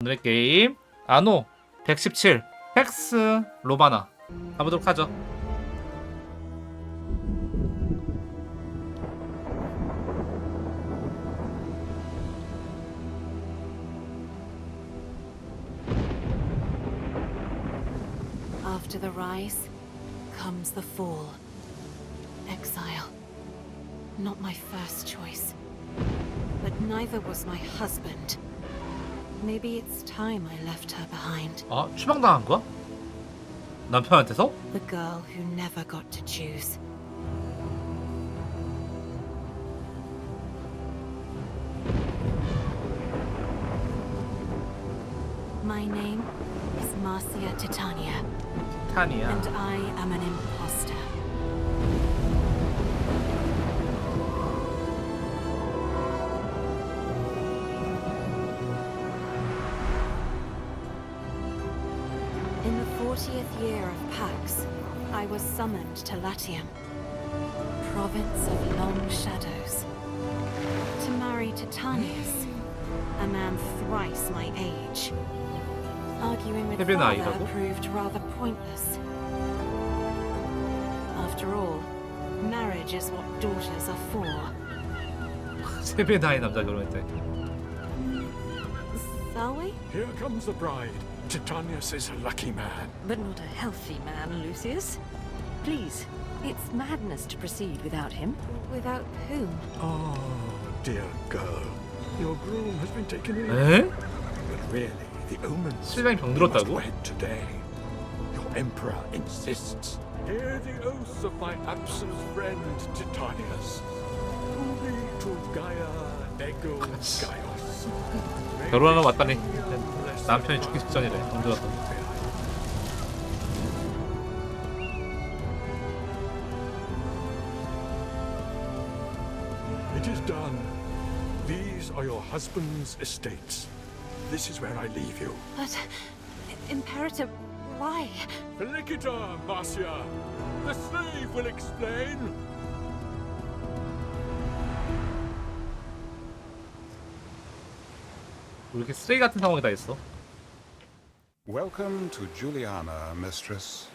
오늘의 게임 아노 117 팩스 로바나 가보도록 하죠. After the rise comes the fall. Exile. Not my first choice. But neither was my husband. Maybe it's time I left her behind. 아 추방당한 거야? 남편한테서? The girl who never got to choose. My name is Marcia Titania, 타니야. and I am an imposter. year of Pax, I was summoned to Latium, province of long shadows, to marry Titanius, a man thrice my age. Arguing with 해변 father 아이라고? proved rather pointless. After all, marriage is what daughters are for. 세배 나이 남자 결혼했대. Salwe? Here comes the bride. Titanius is a lucky man. But not a healthy man, Lucius. Please, it's madness to proceed without him. Without whom? Oh, dear girl. Your groom has been taken. Eh? But really, the omens must wed today. Your emperor insists. Hear the oaths of my absent friend Titanius. Ubi to Gaia ego Gaia. 결혼하러 왔다니 남편이 죽기 직전이래. 언제 왔다. It is done. These are your husband's estates. This is where I leave you. But, Imperator, why? Felicita, Marcia! The slave will explain! 왜 이렇게 쓰레기 같은 상황이 다 있어? Welcome to Juliana, mistress.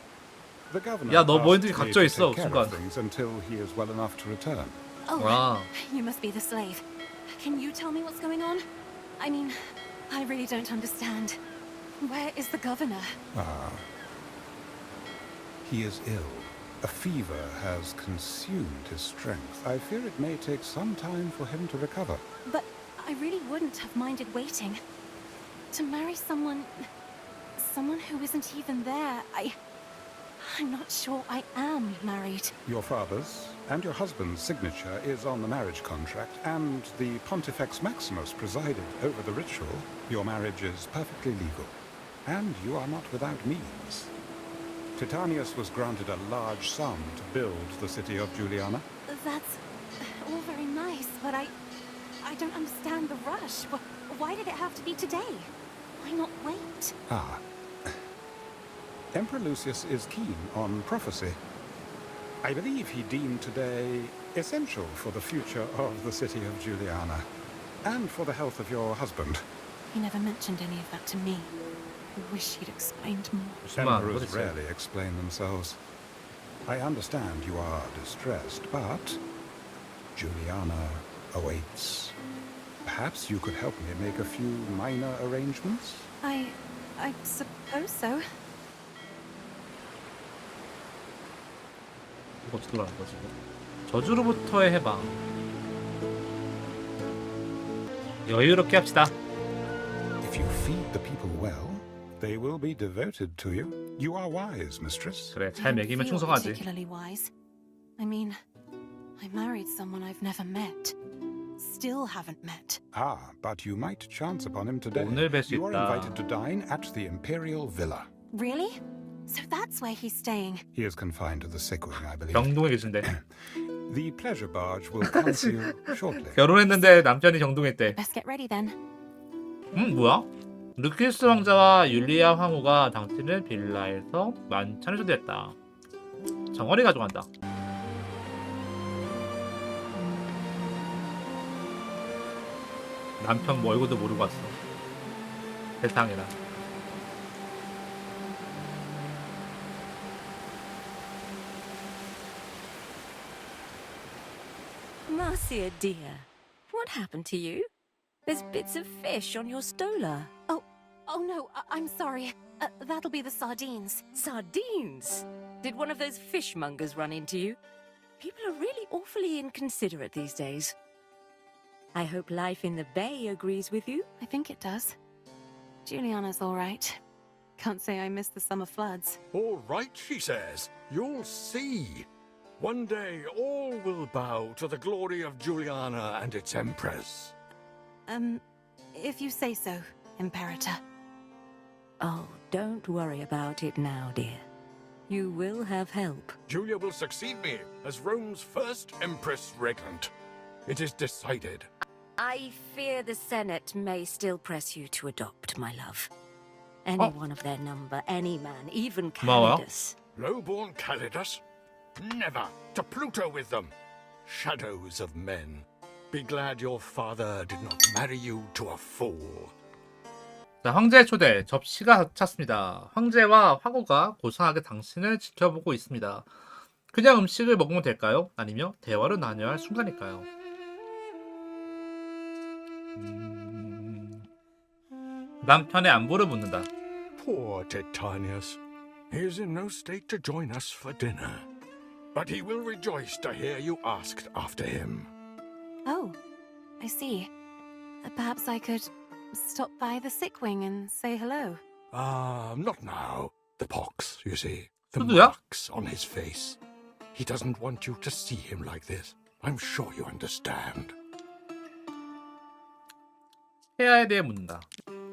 The governor 야, 너 asked 뭐든지 me 갖춰 to 있어, take care 순간. of things until he is well enough to return. Oh, Wow. you must be the slave. Can you tell me what's going on? I mean, I really don't understand. Where is the governor? He is ill. A fever has consumed his strength. I fear it may take some time for him to recover. But I really wouldn't have minded waiting. To marry someone. someone who isn't even there, I. I'm not sure I am married. Your father's and your husband's signature is on the marriage contract, and the Pontifex Maximus presided over the ritual. Your marriage is perfectly legal, and you are not without means. Titanius was granted a large sum to build the city of Juliana. That's all very nice, but I. I don't understand the rush. Why did it have to be today? Why not wait? Ah. Emperor Lucius is keen on prophecy. I believe he deemed today essential for the future of the city of Juliana, and for the health of your husband. He never mentioned any of that to me. I wish he'd explained more. Smart, Emperors rarely explain themselves. I understand you are distressed, but... Juliana awaits. Perhaps you could help me make a few minor arrangements? I. I suppose so. 이거 어떻게 돌아가는 거지? 이거? 저주로부터의 해방. 여유롭게 합시다. If you feed the people well, they will be devoted to you. You are wise, mistress. 그래, I 잘 don't 먹이면 feel 충성하지. particularly wise. I mean, I married someone I've never met. Still haven't met. Ah, but you might chance upon him today. 오늘 뵐수 You are 있다. invited to dine at the Imperial Villa. Really? So that's where he's staying. He is confined to the sick wing, I believe. 병동에 계신데. The pleasure barge will come to you shortly. 결혼했는데 남편이 정동했대. Best get ready then. 음 뭐야? 루키스 왕자와 율리아 황후가 당신을 빌라에서 만찬을 초대했다. 정원이 가져간다. 남편 뭐 얼굴도 모르고 왔어. 세상에나. Marcia, dear, what happened to you? There's bits of fish on your stola. Oh, oh no, I- I'm sorry. Uh, that'll be the sardines. Sardines? Did one of those fishmongers run into you? People are really awfully inconsiderate these days. I hope life in the bay agrees with you. I think it does. Juliana's all right. Can't say I missed the summer floods. All right, she says. You'll see. One day all will bow to the glory of Juliana and its empress. Um, if you say so, Imperator. Oh, don't worry about it now, dear. You will have help. Julia will succeed me as Rome's first empress regnant. It is decided. I fear the Senate may still press you to adopt, my love. Anyone of their number, any man, even 고마워요. Calidus. Lowborn Calidus? Never! To Pluto with them! Shadows of men. Be glad your father did not marry you to a fool. 자, 황제의 초대 접시가 찼습니다. 황제와 화고가 고상하게 당신을 지켜보고 있습니다. 그냥 음식을 먹으면 될까요? 아니면 대화를 나눠야 할 순간일까요? 음... 남편의 안부를 묻는다. Poor Titanius. He is in no state to join us for dinner. But he will rejoice to hear you asked after him. Oh, I see. Uh, perhaps I could stop by the sick wing and say hello. Ah, not now. The pox, you see. The Tuduya? marks on his face. He doesn't want you to see him like this. I'm sure you understand. 폐하에 대해 묻는다.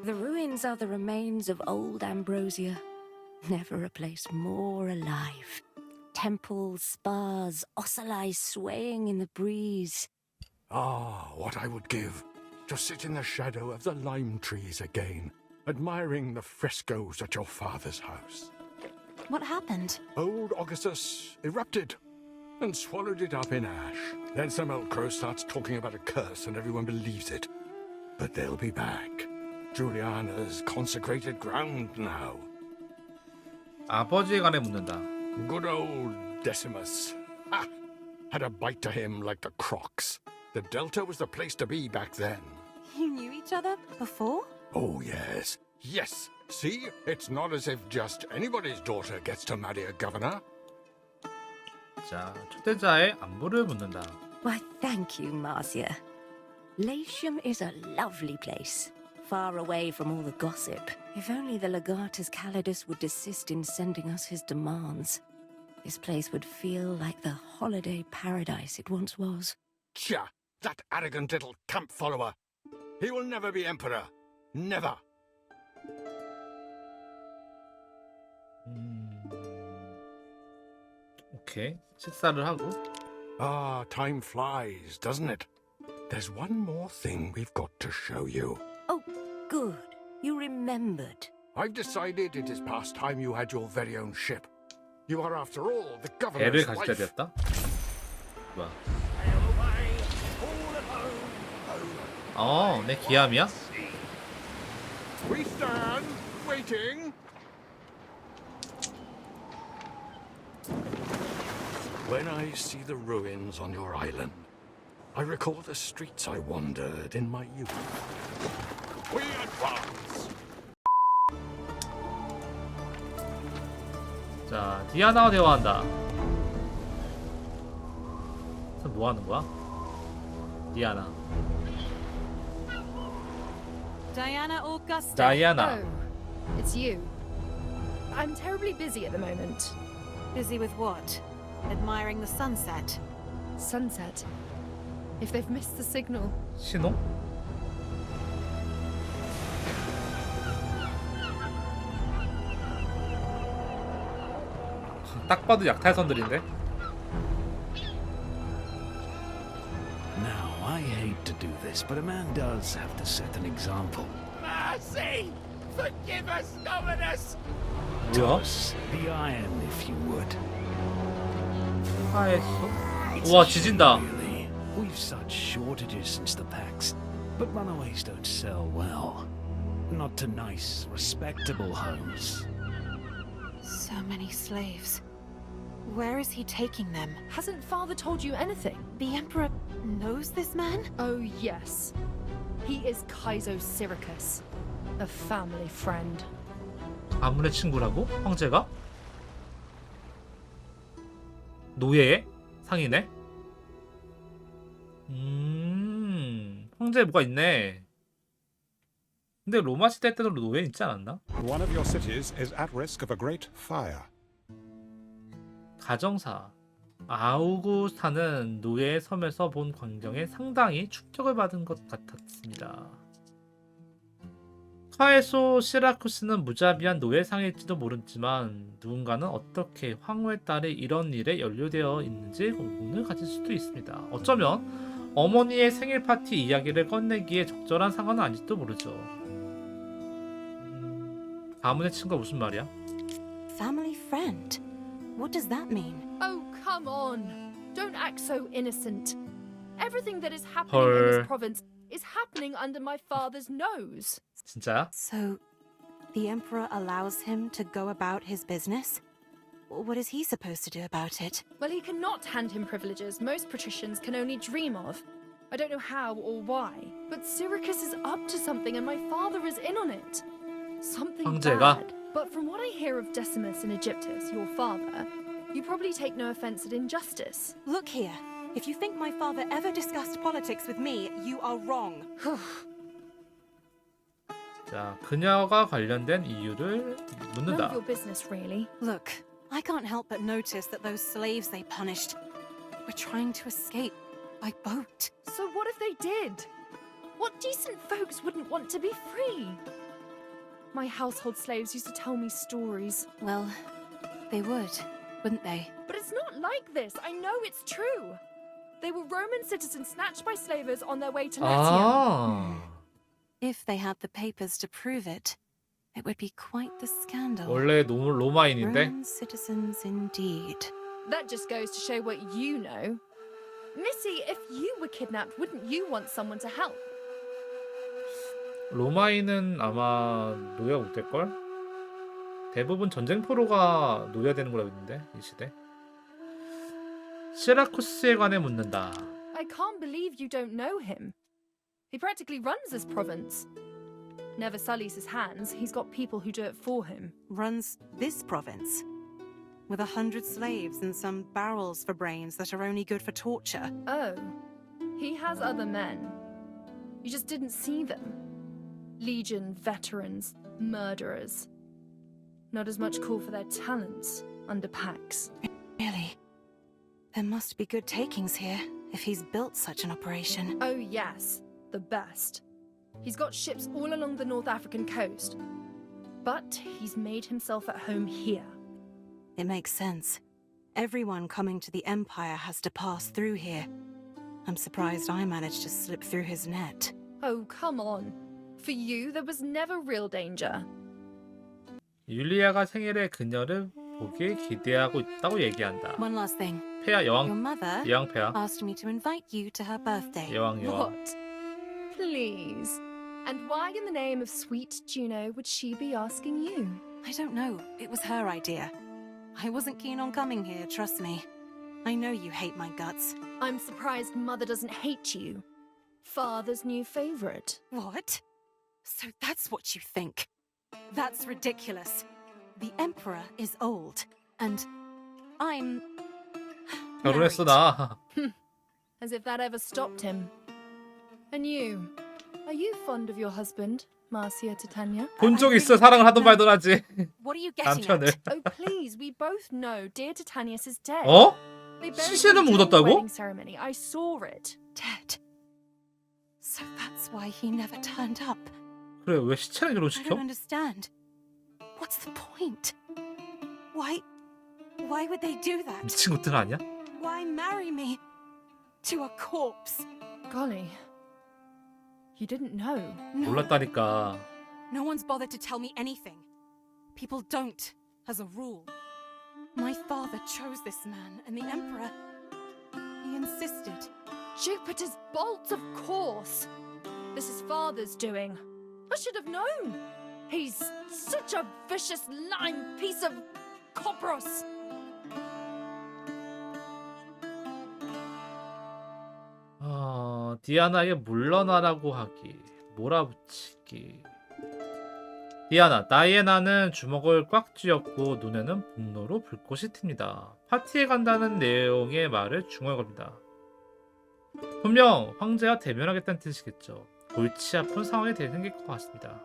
The ruins are the remains of old Ambrosia. Never a place more alive. Temples, spas, ocelli swaying in the breeze. Ah, what I would give to sit in the shadow of the lime trees again, admiring the frescoes at your father's house. What happened? Old Augustus erupted and swallowed it up in ash. Then some old crow starts talking about a curse and everyone believes it. But they'll be back. Juliana's consecrated ground now. 아버지에 관해 묻는다. Good old Decimus. Ha! Had a bite to him like the crocs. The Delta was the place to be back then. You knew each other before? Oh, yes. Yes. See, it's not as if just anybody's daughter gets to marry a governor. 자, 초대자의 안부를 묻는다. Why, thank you, Marcia. Latium is a lovely place, far away from all the gossip. If only the Legatus Calidus would desist in sending us his demands, this place would feel like the holiday paradise it once was. Tja! That arrogant little camp follower! He will never be emperor! Never! Hmm. Okay, sit down. Ah, time flies, doesn't it? There's one more thing we've got to show you. Oh, good. You remembered. I've decided it is past time you had your very own ship. You are, after all, the 배를 governor's 가질 wife. 때였다. 뭐야? 어, 내 기함이야? We stand, waiting. When I see the ruins on your island, I recall the streets I wandered in my youth. We advance. 자, 디아나와 대화한다. 그래서 뭐 하는 거야? 디아나. Diana Augusta. 다이아나. Oh, it's you. I'm terribly busy at the moment. Busy with what? Admiring the sunset. Sunset. If they've missed the signal, 신호? 딱 봐도 약탈선들인데? Now, I hate to do this, but a man does have to set an example. Mercy! Forgive us, Dominus! 뭐야? Us, the iron, if you would. 하했어? It's 우와 a shame, 지진다 Really. We've such shortages since the Pax, but runaways don't sell well. not to nice, respectable homes. So many slaves. Where is he taking them? Hasn't father told you anything? The Emperor knows this man? Oh, yes. He is Kaizo Syricus, a family friend. 아문의 친구라고? 황제가? 노예의 상이네? 음, 황제에 뭐가 있네. 근데 로마 시대 때도 노예 있지 않았나? One of your cities is at risk of a great fire. 가정사 아우구스타는 노예의 섬에서 본 광경에 상당히 충격을 받은 것 같았습니다. 카에소 시라쿠스는 무자비한 노예상일지도 모르지만 누군가는 어떻게 황후의 딸이 이런 일에 연루되어 있는지 의문을 가질 수도 있습니다. 어쩌면 어머니의 생일 파티 이야기를 꺼내기에 적절한 상황은 아닐지도 모르죠. 음, 가문의 친구가 무슨 말이야? Family friend? What does that mean? Oh, come on. Don't act so innocent. Everything that is happening in this province is happening under my father's nose. 진짜야? So, the Emperor allows him to go about his business? What is he supposed to do about it? Well, he cannot hand him privileges most patricians can only dream of. I don't know how or why, but Syracuse is up to something and my father is in on it. Something 황제가? bad. But from what I hear of Decimus and Egyptus, your father, you probably take no offense at injustice. Look here. If you think my father ever discussed politics with me, you are wrong. 자, 그녀가 관련된 이유를 None of 묻는다. your business, really. Look, I can't help but notice that those slaves they punished were trying to escape by boat. So what if they did? What decent folks wouldn't want to be free? My household slaves used to tell me stories. Well, they would, wouldn't they? But it's not like this. I know it's true. They were Roman citizens snatched by slavers on their way to Latium. 아, If they had the papers to prove it, it would be quite the scandal. 원래 노, 로마인인데 Roman citizens indeed. That just goes to show what you know. Missy, if you were kidnapped, wouldn't you want someone to help? 로마인은 아마 노예 못 될 걸? 대부분 전쟁 포로가 노예되는 걸로 알고 있는데 이 시대. 시라쿠스에 관해 묻는다. I can't believe you don't know him. He practically runs this province. Never sullies his hands. He's got people who do it for him. Runs this province. With a hundred slaves and some barrels for brains that are only good for torture. Oh, he has other men. You just didn't see them. Legion veterans, murderers. Not as much call for their talents under Pax. Really? There must be good takings here if he's built such an operation. Oh, yes, the best. He's got ships all along the North African coast. But he's made himself at home here. It makes sense. Everyone coming to the Empire has to pass through here. I'm surprised I managed to slip through his net. Oh, come on. For you, there was never real danger. 율리아가 생일에 그녀를 보길 기대하고 있다고 얘기한다. One last thing. 폐하 Your 여왕 mother 여왕 폐하 asked me to invite you to her birthday. 여왕 여왕. What? please. And why in the name of sweet Juno would she be asking you? I don't know. It was her idea. I wasn't keen on coming here, trust me. I know you hate my guts. I'm surprised Mother doesn't hate you. Father's new favorite. What? So that's what you think. That's ridiculous. The Emperor is old, and I'm. As if that ever stopped him. And you? Are you fond of your husband, Marcia Titania? 본 적 있어 사랑을 하던 말던 하지. What are you getting 남편을. at? oh, please, we both know dear Titanius is dead. 어? They buried 시신을 him during the 묻었다고? wedding ceremony. I saw it. Dead. So that's why he never turned up. 그래 왜 시체를 I 결혼시켜? don't understand. What's the point? Why. Why would they do that? 미친 것들 아니야? Why marry me to a corpse? Golly. You didn't know. No, 몰랐다니까. no one's bothered to tell me anything. People don't, as a rule. My father chose this man, and the Emperor. He insisted. Jupiter's bolts, of course. This is father's doing. I should have known. He's such a vicious, lying piece of copros. 디아나에게 물러나라고 하기, 몰아붙이기. 디아나, 다이애나는 주먹을 꽉 쥐었고 눈에는 분노로 불꽃이 튑니다. 파티에 간다는 내용의 말을 중얼겁니다. 분명 황제와 대면하겠다는 뜻이겠죠. 골치 아픈 상황이 생길 것 같습니다.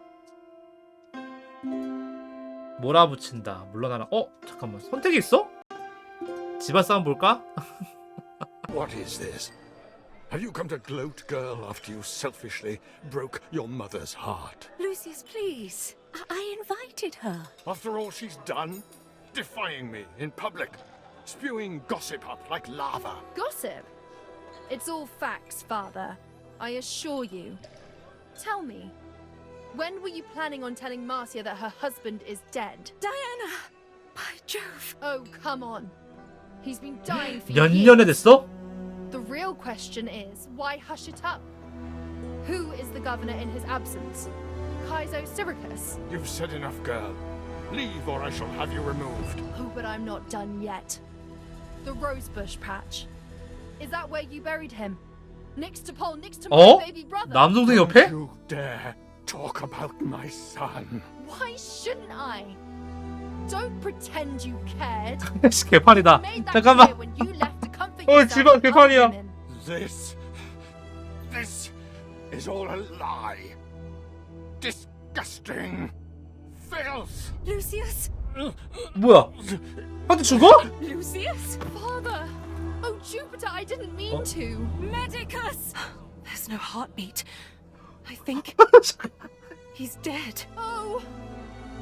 몰아붙인다, 물러나라. 어, 잠깐만, 선택이 있어? 집안 싸움 볼까? What is this? Have you come to gloat, girl, after you selfishly broke your mother's heart? Lucius, please. I, I invited her. After all she's done? Defying me in public, spewing gossip up like lava. Gossip? It's all facts, Father. I assure you. Tell me, when were you planning on telling Marcia that her husband is dead? Diana! By Jove! Oh, come on. He's been dying for 몇 years. 년에 됐어? The real question is, why hush it up? Who is the governor in his absence? Kaizo Syracuse? You've said enough, girl. Leave or I shall have you removed. Oh, but I'm not done yet. The Rosebush patch. Is that where you buried him? Next to Paul, next to my 어? baby brother? 남동생 Don't 옆에? you dare talk about my son. Why shouldn't I? Don't pretend you cared. 씨 개판이다. Made that 잠깐만. clear when you left to comfort 어, yourself 집안 with other 개판이야. women. This. This is all a lie. Disgusting. Filth. Lucius! 뭐야? 한테 죽어? Lucius! Father! Oh, Jupiter, I didn't mean to. Medicus! There's no heartbeat. I think he's dead. Oh!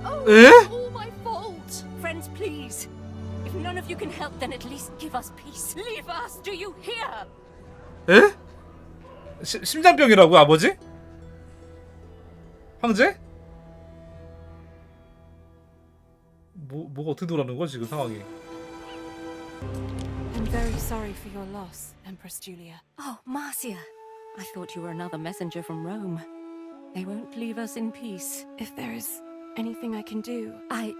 Oh, Eh? it's all my fault. Friends, please. If none of you can help, then at least give us peace. Leave us, do you hear? 에? 시, 심장병이라고 아버지? 황제? 뭐 뭐가 어떻게 돌아가는 거야 지금 상황이? I'm very sorry for your loss, Empress Julia. Oh, Marcia. I thought you were another messenger from Rome. They won't leave us in peace. If there is anything I can do, I.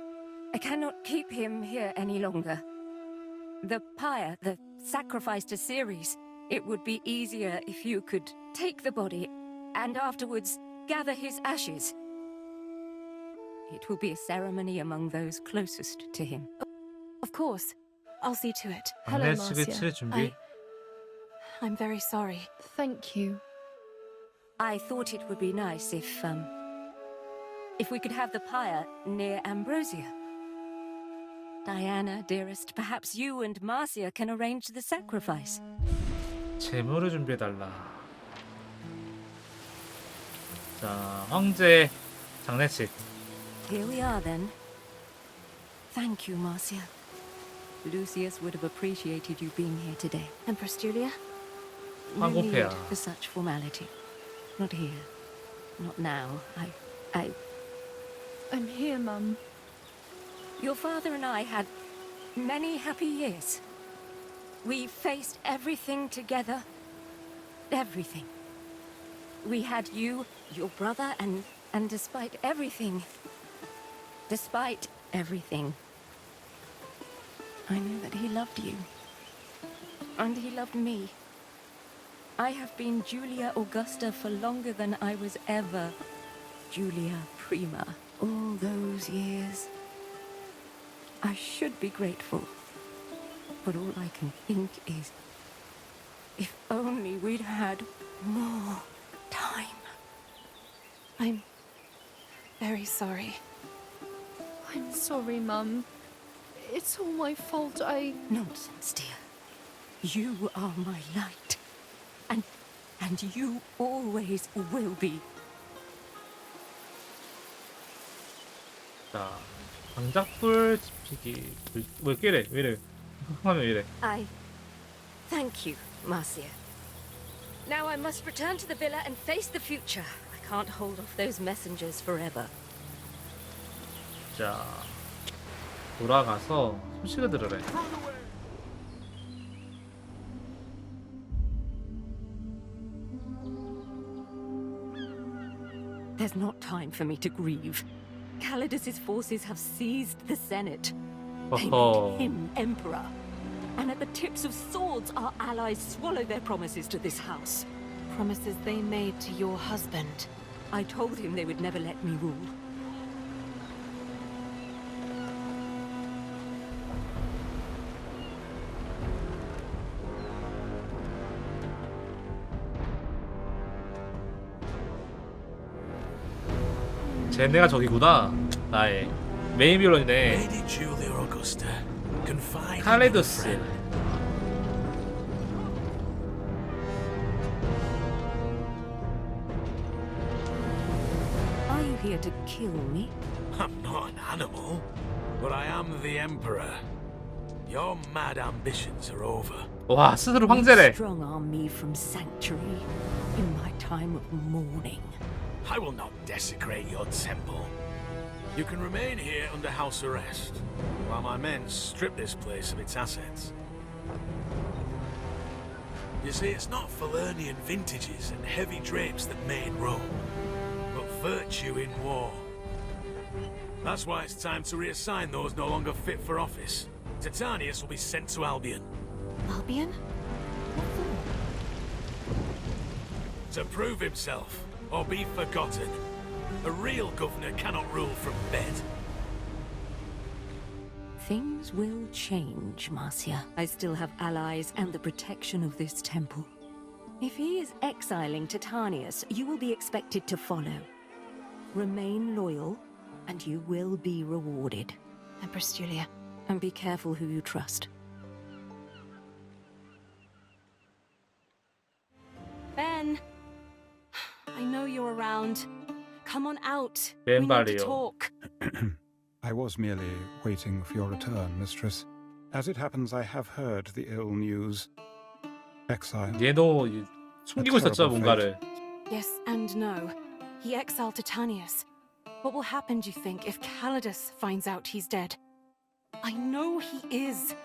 I cannot keep him here any longer. The pyre, the sacrifice to Ceres, it would be easier if you could take the body and afterwards gather his ashes. It will be a ceremony among those closest to him. Of course. I'll see to it. Hello, Marcia. I... I'm very sorry. Thank you. I thought it would be nice if, um... If we could have the pyre near Ambrosia. Diana, dearest, perhaps you and Marcia can arrange the sacrifice. 재물을 준비해 달라. 자, 황제 장례식. Here we are then. Thank you, Marcia. Lucius would have appreciated you being here today. Empress Julia? No need 황급해요. for such formality. Not here. Not now. I, I, I'm here, Mum. Your father and I had many happy years. We faced everything together. Everything. We had you, your brother, and and despite everything, despite everything, I knew that he loved you. And he loved me. I have been Julia Augusta for longer than I was ever Julia Prima. All those years. I should be grateful. But all I can think is if only we'd had more time. I'm very sorry. I'm sorry, Mum. It's all my fault. I. Nonsense, dear. You are my light. And and you always will be. 자, 장작불 지피기. 왜, 왜 이렇게 이래? 왜 이래? 하면 왜 이래? I thank you, Marcia. Now I must return to the villa and face the future. I can't hold off those messengers forever. 자, 돌아가서 소식을 들으래. There's not time for me to grieve. Calidus's forces have seized the Senate. They 허허. made him emperor. And at the tips of swords, our allies swallow their promises to this house. Promises they made to your husband. I told him they would never let me rule. 쟤네가 저기구나. 나의 메인 빌런이네. Lady Julia Augusta, confide in your 칼레도스. friend. Are you here to kill me? I'm not an animal, but I am the Emperor. Your mad ambitions are over. 와 스스로 You 황제래. strong arm me from sanctuary in my time of mourning. I will not desecrate your temple. You can remain here under house arrest, while my men strip this place of its assets. You see, it's not Falernian vintages and heavy drapes that made Rome, but virtue in war. That's why it's time to reassign those no longer fit for office. Titanius will be sent to Albion Albion? to prove himself or be forgotten. A real governor cannot rule from bed. Things will change, Marcia. I still have allies and the protection of this temple. If he is exiling Titanius, you will be expected to follow. Remain loyal, and you will be rewarded. Empress Julia. And be careful who you trust. Ben! I know you're around. Come on out. We need to 왼발이요. talk. I was merely waiting for your return, mistress. As it happens, I have heard the ill news. Exile. 얘도 이- 숨기고 있었죠 뭔가를. Yes and no. He exiled Titanius. What will happen, do you think, if Calidus finds out he's dead? I know he is.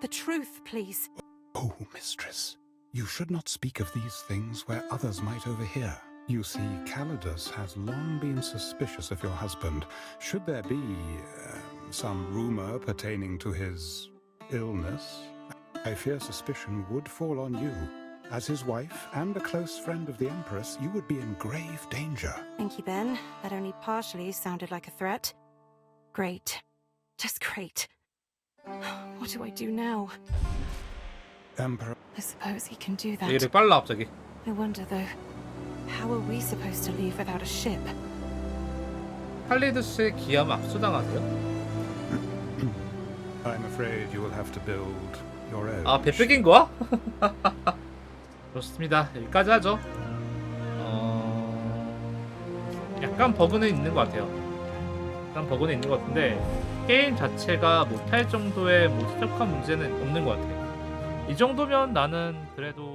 The truth, please. Oh, mistress, you should not speak of these things where others might overhear. You see, Calidus has long been suspicious of your husband. Should there be uh, some rumor pertaining to his illness, I fear suspicion would fall on you. As his wife and a close friend of the Empress, you would be in grave danger. Thank you, Ben. That only partially sounded like a threat. Great. Just great. What do I do now? Emperor. I suppose he can do that. I wonder, though. How are we supposed to leave without a ship? 칼리두스의 기함 압수당하세요? I'm afraid you will have to build your own. 아, 배 뺏긴 거야? 그렇습니다. 여기까지 하죠. 어... 약간 버그는 있는 것 같아요. 약간 버그는 있는 것 같은데 게임 자체가 못할 정도의 뭐 지적한 문제는 없는 것 같아요. 이 정도면 나는 그래도